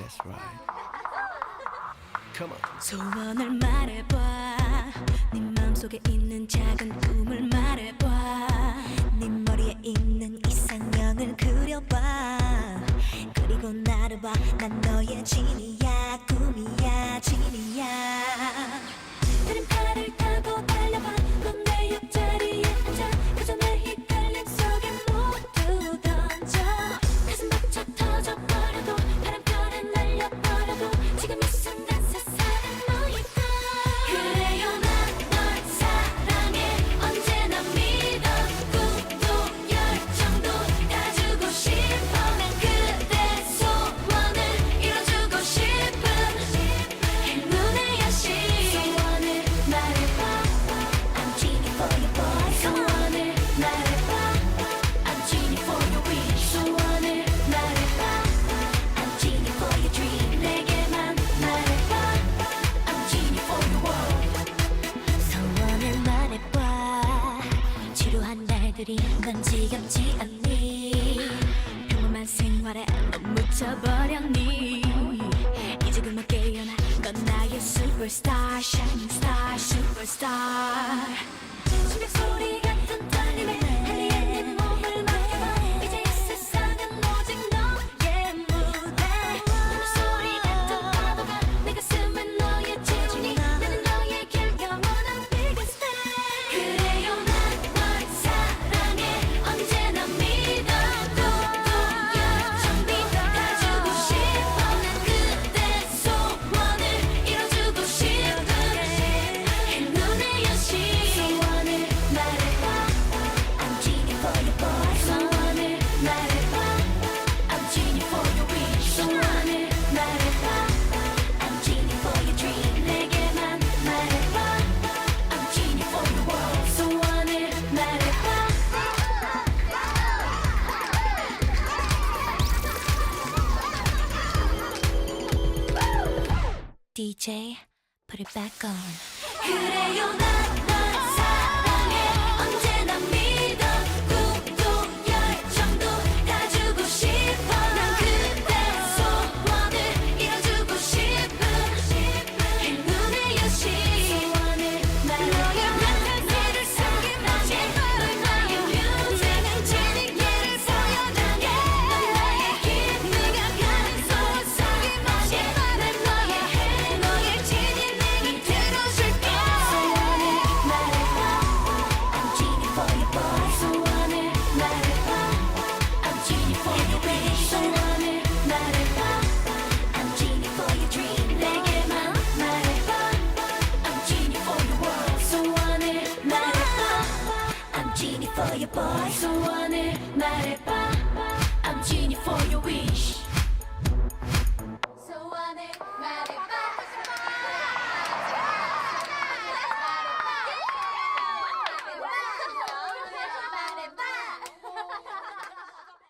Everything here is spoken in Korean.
That's right. Come on. 소원을 말해봐. 네 마음속에 있는 작은 꿈을 말해봐. 네 머리에 있는 이상형을 그려봐. 그리고 나를 봐. 말들이 넌 지겹지 않니? 평범한 생활에 너무 묻혀버렸니? 이제 그만 깨어나 넌 나의 superstar shining star superstar. DJ, put it back on. for your boy. So one it, I'm genie for your wish.